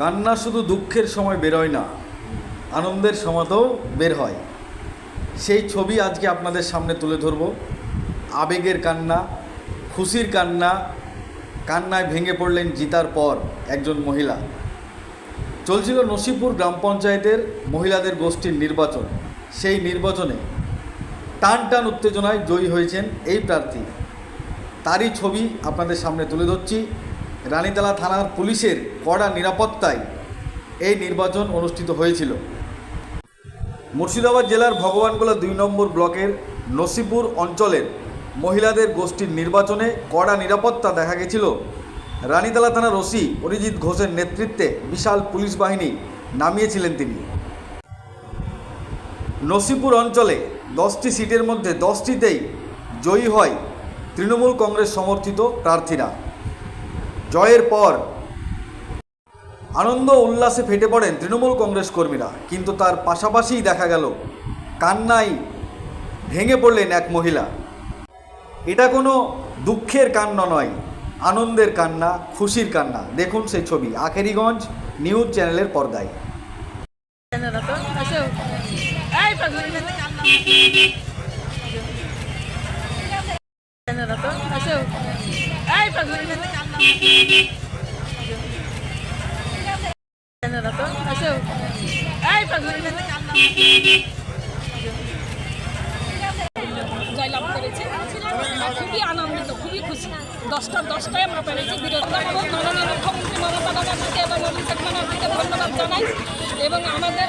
কান্না শুধু দুঃখের সময় বেরোয় না, আনন্দের সময়তেও বের হয়। সেই ছবি আজকে আপনাদের সামনে তুলে ধরব। আবেগের কান্না, খুশির কান্না, কান্নায় ভেঙে পড়লেন জিতার পর একজন মহিলা। চলছিল নসিপুর গ্রাম পঞ্চায়েতের মহিলাদের গোষ্ঠীর নির্বাচন। সেই নির্বাচনে টান টান উত্তেজনায় জয়ী হয়েছেন এই প্রার্থী। তারই ছবি আপনাদের সামনে তুলে ধরছি। রানীতলা থানার পুলিশের কড়া নিরাপত্তায় এই নির্বাচন অনুষ্ঠিত হয়েছিল। মুর্শিদাবাদ জেলার ভগবানগোলা দুই নম্বর ব্লকের নসিপুর অঞ্চলের মহিলাদের গোষ্ঠীর নির্বাচনে কড়া নিরাপত্তা দেখা গেছিল। রানীতলা থানার ওসি অরিজিৎ ঘোষের নেতৃত্বে বিশাল পুলিশ বাহিনী নামিয়েছিলেন তিনি। নসিপুর অঞ্চলে দশটি সিটের মধ্যে দশটিতেই জয়ী হয় তৃণমূল কংগ্রেস সমর্থিত প্রার্থীরা। জয়ের পর আনন্দ উল্লাসে ফেটে পড়েন তৃণমূল কংগ্রেস কর্মীরা, কিন্তু তার পাশাপাশিই দেখা গেল কান্নাই ভেঙে পড়লেন এক মহিলা। এটা কোনো দুঃখের কান্না নয়। আনন্দের কান্না, খুশির কান্না। দেখুন সেই ছবি, আখেরিগঞ্জ নিউজ চ্যানেলের পর্দায়। খুবই আনন্দিত, খুবই খুশি। দশটার দশটায় আমরা পেরেছি। বিরোধী মাননীয় মুখ্যমন্ত্রী মমতা ব্যানার্জিকে এবং অভিষেক ধন্যবাদ জানাই। এবং আমাদের